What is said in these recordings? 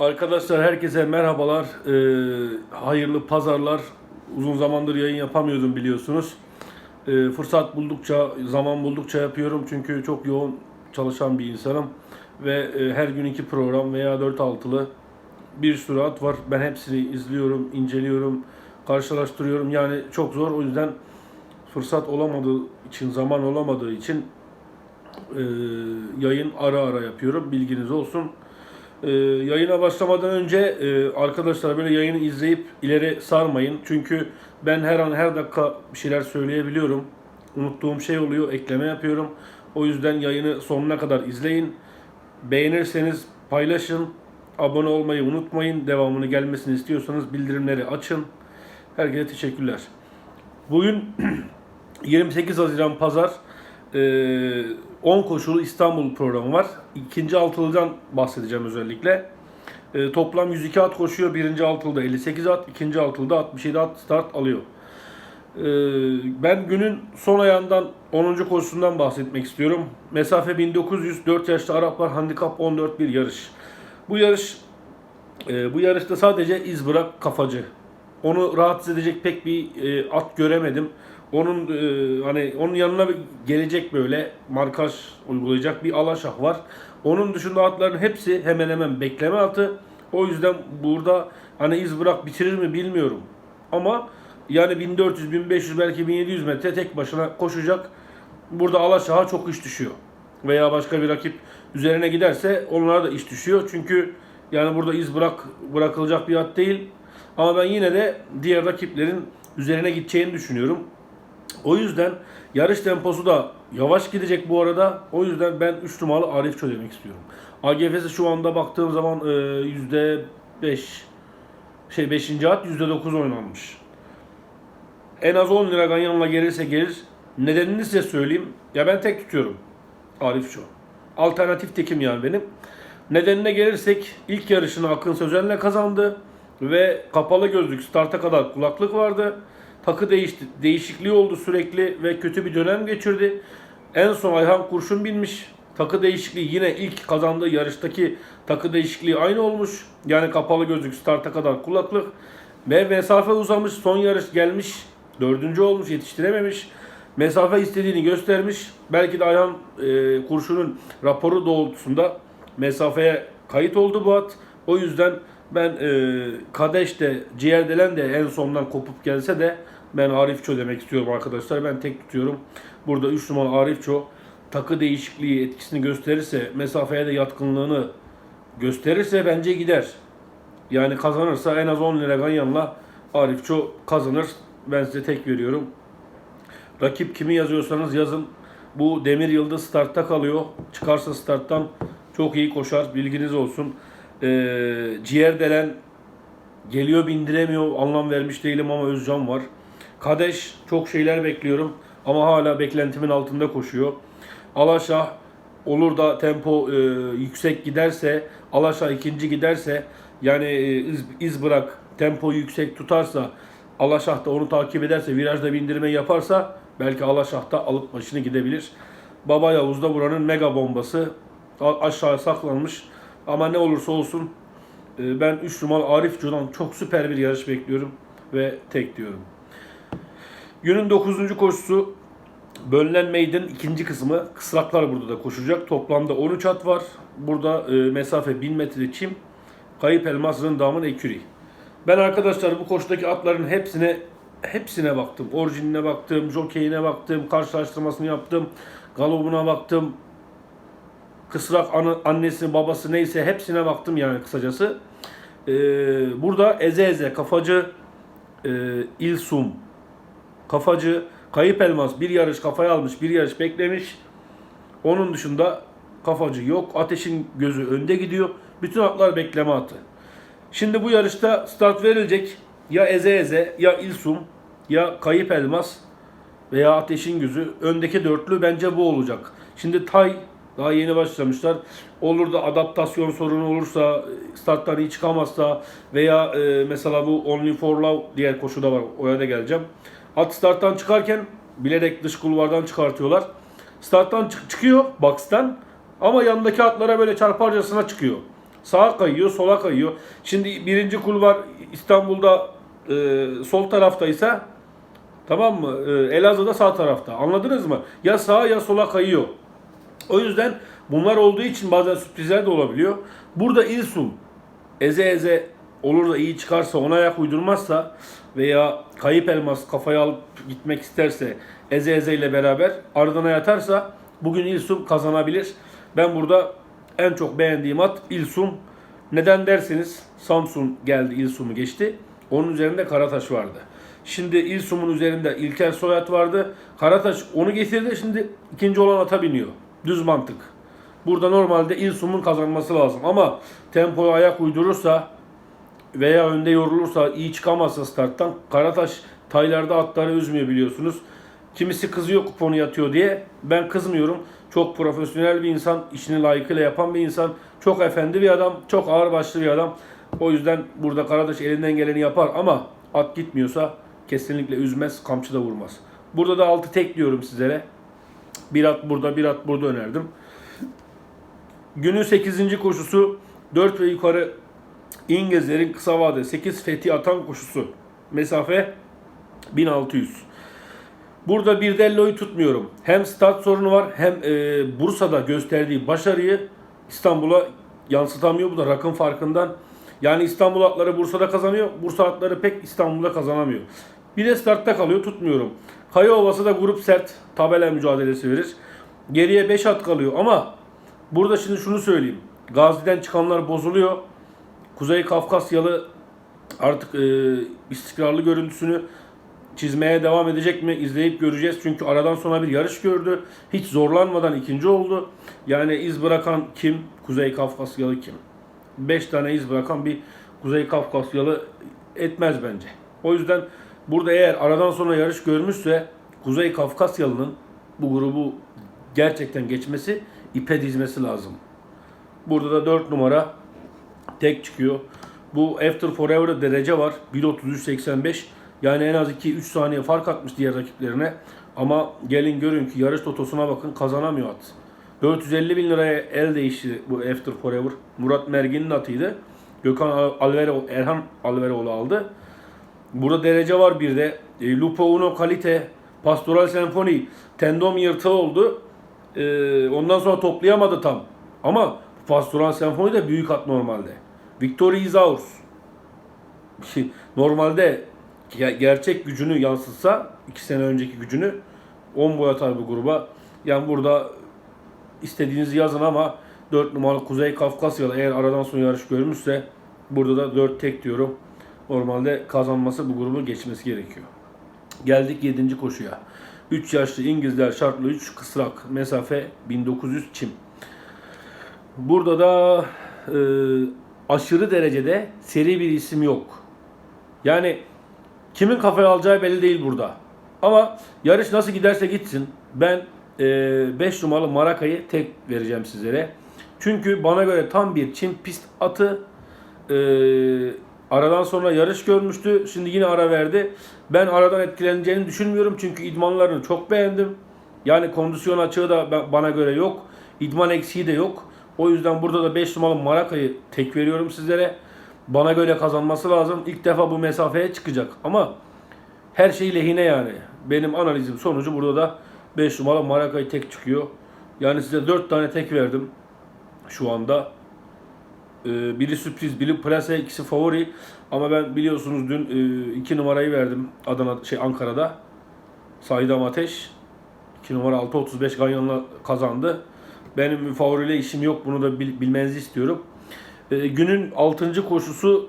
Arkadaşlar herkese merhabalar. Ee, hayırlı pazarlar. Uzun zamandır yayın yapamıyordum biliyorsunuz. Ee, fırsat buldukça, zaman buldukça yapıyorum. Çünkü çok yoğun çalışan bir insanım. Ve e, her gün iki program veya dört altılı bir sürü at var. Ben hepsini izliyorum, inceliyorum, karşılaştırıyorum. Yani çok zor. O yüzden fırsat olamadığı için, zaman olamadığı için e, yayın ara ara yapıyorum. Bilginiz olsun. Ee, yayına başlamadan önce e, arkadaşlar böyle yayını izleyip ileri sarmayın. Çünkü ben her an her dakika bir şeyler söyleyebiliyorum. Unuttuğum şey oluyor, ekleme yapıyorum. O yüzden yayını sonuna kadar izleyin. Beğenirseniz paylaşın. Abone olmayı unutmayın. Devamını gelmesini istiyorsanız bildirimleri açın. Herkese teşekkürler. Bugün 28 Haziran Pazar e, 10 koşulu İstanbul programı var. İkinci altılıdan bahsedeceğim özellikle. E, toplam 102 at koşuyor. Birinci altılıda 58 at, ikinci altılıda 67 at start alıyor. E, ben günün son ayağından 10. koşusundan bahsetmek istiyorum. Mesafe 1900, 4 yaşlı Araplar handikap 14 bir yarış. Bu yarış e, bu yarışta sadece iz bırak kafacı. Onu rahatsız edecek pek bir e, at göremedim. Onun e, hani onun yanına gelecek böyle markaj uygulayacak bir alaşah var. Onun dışında atların hepsi hemen hemen bekleme atı. O yüzden burada hani iz bırak bitirir mi bilmiyorum. Ama yani 1400, 1500 belki 1700 metre tek başına koşacak. Burada alaşaha çok iş düşüyor. Veya başka bir rakip üzerine giderse onlara da iş düşüyor. Çünkü yani burada iz bırak bırakılacak bir at değil. Ama ben yine de diğer rakiplerin üzerine gideceğini düşünüyorum. O yüzden yarış temposu da yavaş gidecek bu arada. O yüzden ben 3 numaralı Arif Çö demek istiyorum. AGF'si şu anda baktığım zaman e, yüzde 5 şey 5. at %9 oynanmış. En az 10 lira ganyanla gelirse gelir. Nedenini size söyleyeyim. Ya ben tek tutuyorum. Arif Çö. Alternatif tekim yani benim. Nedenine gelirsek ilk yarışını Akın Sözen'le kazandı ve kapalı gözlük starta kadar kulaklık vardı. Takı değişti, değişikliği oldu sürekli ve kötü bir dönem geçirdi. En son Ayhan Kurşun binmiş. Takı değişikliği yine ilk kazandığı yarıştaki takı değişikliği aynı olmuş. Yani kapalı gözlük starta kadar kulaklık. Ve mesafe uzamış. Son yarış gelmiş. Dördüncü olmuş. Yetiştirememiş. Mesafe istediğini göstermiş. Belki de Ayhan e, Kurşun'un raporu doğrultusunda mesafeye kayıt oldu bu at. O yüzden ben e, Kadeş de Ciğerdelen de en sondan kopup gelse de ben Arifço demek istiyorum arkadaşlar. Ben tek tutuyorum. Burada 3 numaralı Arifço takı değişikliği etkisini gösterirse, mesafeye de yatkınlığını gösterirse bence gider. Yani kazanırsa en az 10 lira ganyanla Arifço kazanır. Ben size tek veriyorum. Rakip kimi yazıyorsanız yazın. Bu Demir Yıldız startta kalıyor. Çıkarsa starttan çok iyi koşar. Bilginiz olsun. Ee, ciğer delen geliyor bindiremiyor. Anlam vermiş değilim ama Özcan var. Kadeş çok şeyler bekliyorum. Ama hala beklentimin altında koşuyor. Alaşah olur da tempo e, yüksek giderse, Alaşah ikinci giderse yani e, iz, iz bırak tempoyu yüksek tutarsa Alaşah da onu takip ederse virajda bindirme yaparsa belki Alaşah da alıp başını gidebilir. Baba Yavuz da buranın mega bombası A- aşağıya saklanmış. Ama ne olursa olsun e, ben 3 numaralı Arif Cunan çok süper bir yarış bekliyorum ve tek diyorum. Günün 9. koşusu Bölünen Meydan'ın ikinci kısmı. Kısraklar burada da koşacak. Toplamda 13 at var. Burada e, mesafe 1000 metre çim. Kayıp Elmas Rındam'ın eküri. Ben arkadaşlar bu koşudaki atların hepsine hepsine baktım. Orijinine baktım, jokeyine baktım, karşılaştırmasını yaptım. Galobuna baktım. Kısrak anı, annesi, babası neyse hepsine baktım yani kısacası. Ee, burada Eze Eze, Kafacı, e, İlsum, Kafacı, Kayıp Elmas bir yarış kafaya almış, bir yarış beklemiş. Onun dışında kafacı yok. Ateşin gözü önde gidiyor. Bütün atlar bekleme atı. Şimdi bu yarışta start verilecek. Ya Eze Eze, ya İlsum, ya Kayıp Elmas veya Ateşin Gözü. Öndeki dörtlü bence bu olacak. Şimdi Tay daha yeni başlamışlar. Olur da adaptasyon sorunu olursa, starttan iyi çıkamazsa veya e, mesela bu Only for Love diğer koşuda var. Oraya da geleceğim. At starttan çıkarken bilerek dış kulvardan çıkartıyorlar. Starttan çık- çıkıyor box'tan ama yanındaki atlara böyle çarparcasına çıkıyor. Sağa kayıyor, sola kayıyor. Şimdi birinci kulvar İstanbul'da e, sol taraftaysa tamam mı? E, Elazığ'da sağ tarafta. Anladınız mı? Ya sağa ya sola kayıyor. O yüzden bunlar olduğu için bazen sürprizler de olabiliyor. Burada İlsum eze eze olur da iyi çıkarsa ona ayak uydurmazsa veya kayıp elmas kafaya alıp gitmek isterse eze eze ile beraber ardına yatarsa bugün İlsum kazanabilir. Ben burada en çok beğendiğim at İlsum. Neden derseniz Samsun geldi İlsum'u geçti. Onun üzerinde Karataş vardı. Şimdi İlsum'un üzerinde İlker Soyat vardı. Karataş onu getirdi. Şimdi ikinci olan ata biniyor. Düz mantık. Burada normalde İlsum'un kazanması lazım. Ama tempoya ayak uydurursa veya önde yorulursa iyi çıkamazsa starttan Karataş taylarda atları üzmüyor biliyorsunuz. Kimisi kızıyor kuponu yatıyor diye. Ben kızmıyorum. Çok profesyonel bir insan, işini layıkıyla yapan bir insan. Çok efendi bir adam, çok ağırbaşlı bir adam. O yüzden burada Karataş elinden geleni yapar ama at gitmiyorsa kesinlikle üzmez, kamçı da vurmaz. Burada da altı tek diyorum sizlere. Bir at burada, bir at burada önerdim. Günün 8. koşusu 4 ve yukarı İngilizlerin kısa vade 8 fethi atan koşusu. Mesafe 1600. Burada bir delloyu tutmuyorum. Hem start sorunu var hem e, Bursa'da gösterdiği başarıyı İstanbul'a yansıtamıyor. Bu da rakım farkından. Yani İstanbul atları Bursa'da kazanıyor. Bursa atları pek İstanbul'da kazanamıyor. Bir de startta kalıyor tutmuyorum. Kaya Ovası da grup sert tabela mücadelesi verir. Geriye 5 at kalıyor ama burada şimdi şunu söyleyeyim. Gazi'den çıkanlar bozuluyor. Kuzey Kafkasyalı artık e, istikrarlı görüntüsünü çizmeye devam edecek mi izleyip göreceğiz. Çünkü aradan sonra bir yarış gördü. Hiç zorlanmadan ikinci oldu. Yani iz bırakan kim? Kuzey Kafkasyalı kim? 5 tane iz bırakan bir Kuzey Kafkasyalı etmez bence. O yüzden burada eğer aradan sonra yarış görmüşse Kuzey Kafkasyalı'nın bu grubu gerçekten geçmesi ipe dizmesi lazım. Burada da 4 numara tek çıkıyor. Bu After Forever'da derece var. 1.33.85. Yani en az 2-3 saniye fark atmış diğer rakiplerine. Ama gelin görün ki yarış totosuna bakın kazanamıyor at. 450 bin liraya el değişti bu After Forever. Murat Mergin'in atıydı. Gökhan Alvero, Erhan Alveroğlu aldı. Burada derece var bir de. E, Lupo Uno Kalite, Pastoral Senfoni, tendom yırtığı oldu. E, ondan sonra toplayamadı tam. Ama Pastoral Senfoni de büyük at normalde. Victory Izaurus. Normalde ge- gerçek gücünü yansıtsa, 2 sene önceki gücünü 10 boy atar bu gruba. Yani burada istediğinizi yazın ama 4 numaralı Kuzey Kafkasyalı eğer aradan sonra yarış görmüşse burada da 4 tek diyorum. Normalde kazanması bu grubu geçmesi gerekiyor. Geldik 7. koşuya. 3 yaşlı İngilizler şartlı 3 kısrak mesafe 1900 çim. Burada da e, aşırı derecede seri bir isim yok. Yani kimin kafaya alacağı belli değil burada. Ama yarış nasıl giderse gitsin ben 5 numaralı Maraka'yı tek vereceğim sizlere. Çünkü bana göre tam bir Çin pist atı. E, aradan sonra yarış görmüştü. Şimdi yine ara verdi. Ben aradan etkileneceğini düşünmüyorum. Çünkü idmanlarını çok beğendim. Yani kondisyon açığı da ba- bana göre yok. İdman eksiği de yok. O yüzden burada da 5 numaralı Maraka'yı tek veriyorum sizlere. Bana göre kazanması lazım. İlk defa bu mesafeye çıkacak. Ama her şey lehine yani. Benim analizim sonucu burada da 5 numaralı Maraka'yı tek çıkıyor. Yani size 4 tane tek verdim şu anda. Ee, biri sürpriz, biri plase, ikisi favori. Ama ben biliyorsunuz dün 2 numarayı verdim Adana şey Ankara'da. Saydam Ateş 2 numara 6.35 Ganyan'la kazandı. Benim favoriyle işim yok. Bunu da bil- bilmenizi istiyorum. Ee, günün 6. koşusu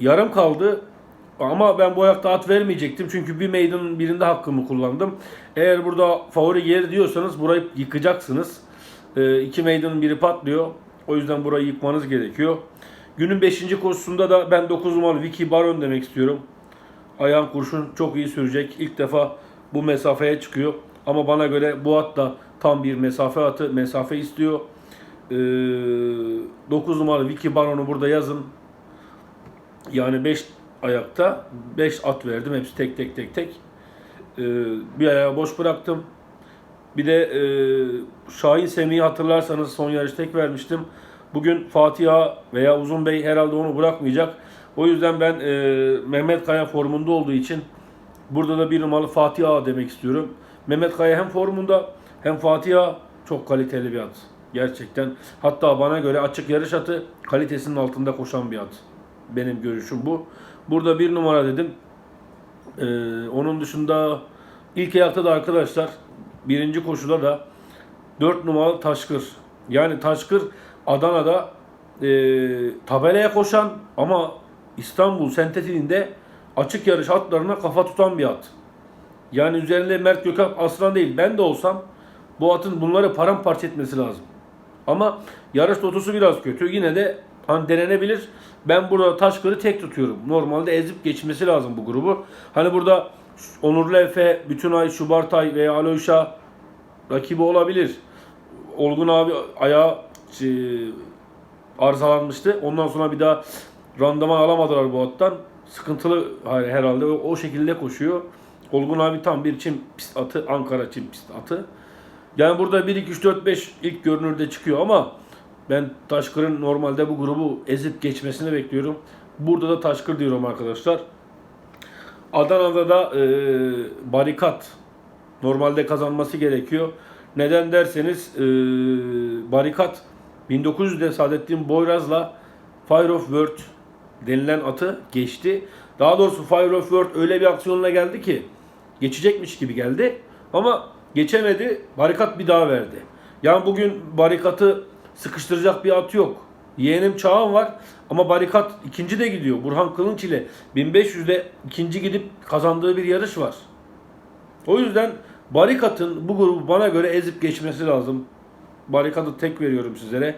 yarım kaldı. Ama ben bu ayakta at vermeyecektim. Çünkü bir meydanın birinde hakkımı kullandım. Eğer burada favori geri diyorsanız burayı yıkacaksınız. Ee, iki meydanın biri patlıyor. O yüzden burayı yıkmanız gerekiyor. Günün 5. koşusunda da ben 9 numaralı Vicky Baron demek istiyorum. Ayağın kurşun çok iyi sürecek. İlk defa bu mesafeye çıkıyor. Ama bana göre bu at da tam bir mesafe atı. Mesafe istiyor. Ee, 9 numaralı Vicky Baron'u burada yazın. Yani 5 ayakta 5 at verdim. Hepsi tek tek tek tek. Ee, bir ayağı boş bıraktım. Bir de e, Şahin Semih'i hatırlarsanız son yarış tek vermiştim. Bugün Fatih Ağa veya Uzun Bey herhalde onu bırakmayacak. O yüzden ben e, Mehmet Kaya formunda olduğu için burada da bir numaralı Fatih Ağa demek istiyorum. Mehmet Kaya hem formunda hem Fatih Ağa çok kaliteli bir at. Gerçekten. Hatta bana göre açık yarış atı kalitesinin altında koşan bir at. Benim görüşüm bu. Burada bir numara dedim. Ee, onun dışında ilk ayakta da arkadaşlar birinci koşuda da 4 numaralı Taşkır. Yani Taşkır Adana'da e, tabelaya koşan ama İstanbul sentetiğinde açık yarış atlarına kafa tutan bir at. Yani üzerinde Mert Gökhan Aslan değil. Ben de olsam bu atın bunları paramparça etmesi lazım. Ama yarış totusu biraz kötü. Yine de hani denenebilir. Ben burada Taşkır'ı tek tutuyorum. Normalde ezip geçmesi lazım bu grubu. Hani burada Onurlu Efe, Bütünay, Şubartay veya Aloyşa rakibi olabilir. Olgun abi ayağı e, arızalanmıştı. Ondan sonra bir daha randıman alamadılar bu attan. Sıkıntılı herhalde o, o şekilde koşuyor. Olgun abi tam bir çim pist atı, Ankara çim pist atı. Yani burada 1 2 3 4 5 ilk görünürde çıkıyor ama ben Taşkır'ın normalde bu grubu ezip geçmesini bekliyorum. Burada da Taşkır diyorum arkadaşlar. Adana'da da e, barikat normalde kazanması gerekiyor. Neden derseniz e, barikat 1900'de Saadettin Boyraz'la Fire of World denilen atı geçti. Daha doğrusu Fire of World öyle bir aksiyonla geldi ki geçecekmiş gibi geldi. Ama geçemedi. Barikat bir daha verdi. Yani bugün barikatı sıkıştıracak bir at yok. Yeğenim Çağan var ama barikat ikinci de gidiyor. Burhan Kılınç ile 1500'de ikinci gidip kazandığı bir yarış var. O yüzden barikatın bu grubu bana göre ezip geçmesi lazım. Barikatı tek veriyorum sizlere.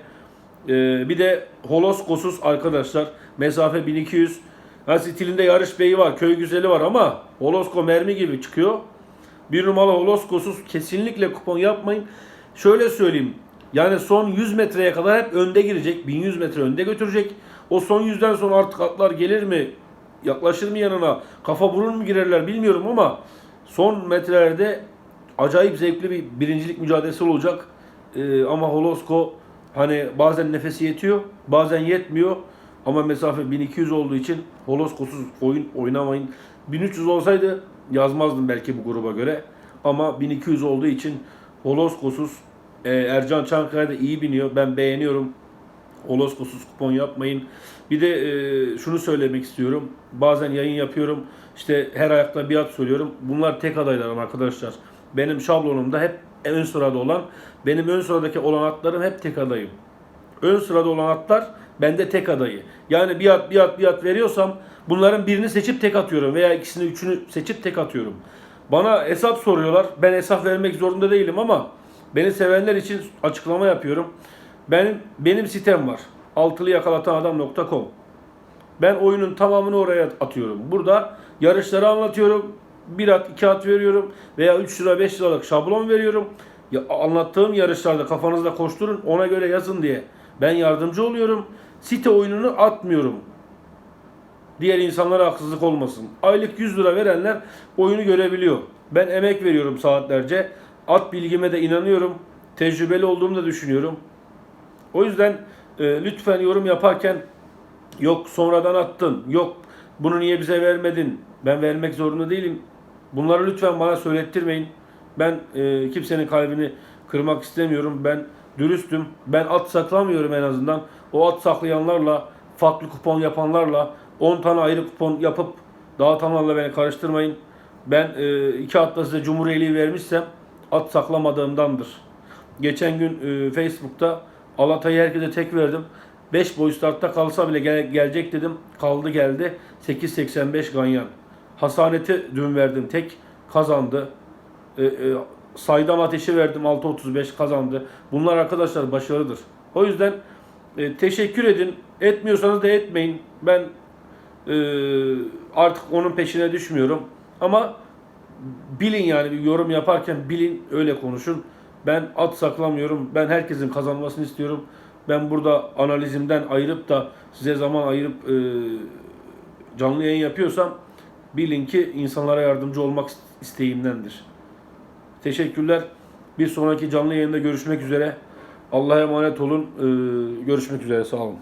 Ee, bir de Holoskosuz arkadaşlar. Mesafe 1200. Ha stilinde yarış beyi var. Köy güzeli var ama Holosko mermi gibi çıkıyor. Bir numaralı Holoskosuz kesinlikle kupon yapmayın. Şöyle söyleyeyim. Yani son 100 metreye kadar hep önde girecek. 1100 metre önde götürecek. O son 100'den sonra artık atlar gelir mi? Yaklaşır mı yanına? Kafa burun mu girerler bilmiyorum ama son metrelerde acayip zevkli bir birincilik mücadelesi olacak. Ee, ama Holosko hani bazen nefesi yetiyor, bazen yetmiyor. Ama mesafe 1200 olduğu için Holoskosuz oyun oynamayın. 1300 olsaydı yazmazdım belki bu gruba göre. Ama 1200 olduğu için Holoskosuz e, Ercan Çankaya da iyi biniyor. Ben beğeniyorum. Holoskosuz kupon yapmayın. Bir de e, şunu söylemek istiyorum. Bazen yayın yapıyorum. İşte her ayakta bir at söylüyorum. Bunlar tek adaylarım arkadaşlar. Benim şablonumda hep ön sırada olan, benim ön sıradaki olan atlarım hep tek adayım. Ön sırada olan atlar bende tek adayı. Yani bir at bir at bir at veriyorsam bunların birini seçip tek atıyorum veya ikisini üçünü seçip tek atıyorum. Bana hesap soruyorlar. Ben hesap vermek zorunda değilim ama beni sevenler için açıklama yapıyorum. Benim benim sitem var. altılıyakalatanadam.com Ben oyunun tamamını oraya atıyorum. Burada yarışları anlatıyorum. Bir at, iki at veriyorum veya 3 lira 5 liralık şablon veriyorum. Ya, anlattığım yarışlarda kafanızda koşturun ona göre yazın diye. Ben yardımcı oluyorum. Site oyununu atmıyorum. Diğer insanlara haksızlık olmasın. Aylık 100 lira verenler oyunu görebiliyor. Ben emek veriyorum saatlerce. At bilgime de inanıyorum. Tecrübeli olduğumu da düşünüyorum. O yüzden e, lütfen yorum yaparken yok sonradan attın, yok bunu niye bize vermedin, ben vermek zorunda değilim. Bunları lütfen bana söylettirmeyin. Ben e, kimsenin kalbini kırmak istemiyorum. Ben dürüstüm. Ben at saklamıyorum en azından. O at saklayanlarla, farklı kupon yapanlarla 10 tane ayrı kupon yapıp dağıtanlarla beni karıştırmayın. Ben e, iki atla size Cumhuriyeliği vermişsem at saklamadığımdandır. Geçen gün e, Facebook'ta Alatay'ı herkese tek verdim. 5 boy startta kalsa bile gel- gelecek dedim. Kaldı geldi. 8.85 ganyan. Hasanet'i dün verdim tek. Kazandı. E, e, saydam ateşi verdim 6.35 kazandı. Bunlar arkadaşlar başarıdır. O yüzden e, teşekkür edin. Etmiyorsanız da etmeyin. Ben e, artık onun peşine düşmüyorum. Ama bilin yani bir yorum yaparken bilin öyle konuşun. Ben at saklamıyorum. Ben herkesin kazanmasını istiyorum. Ben burada analizimden ayırıp da size zaman ayırıp e, canlı yayın yapıyorsam bilin ki insanlara yardımcı olmak isteğimdendir. Teşekkürler. Bir sonraki canlı yayında görüşmek üzere. Allah'a emanet olun. Ee, görüşmek üzere. Sağ olun.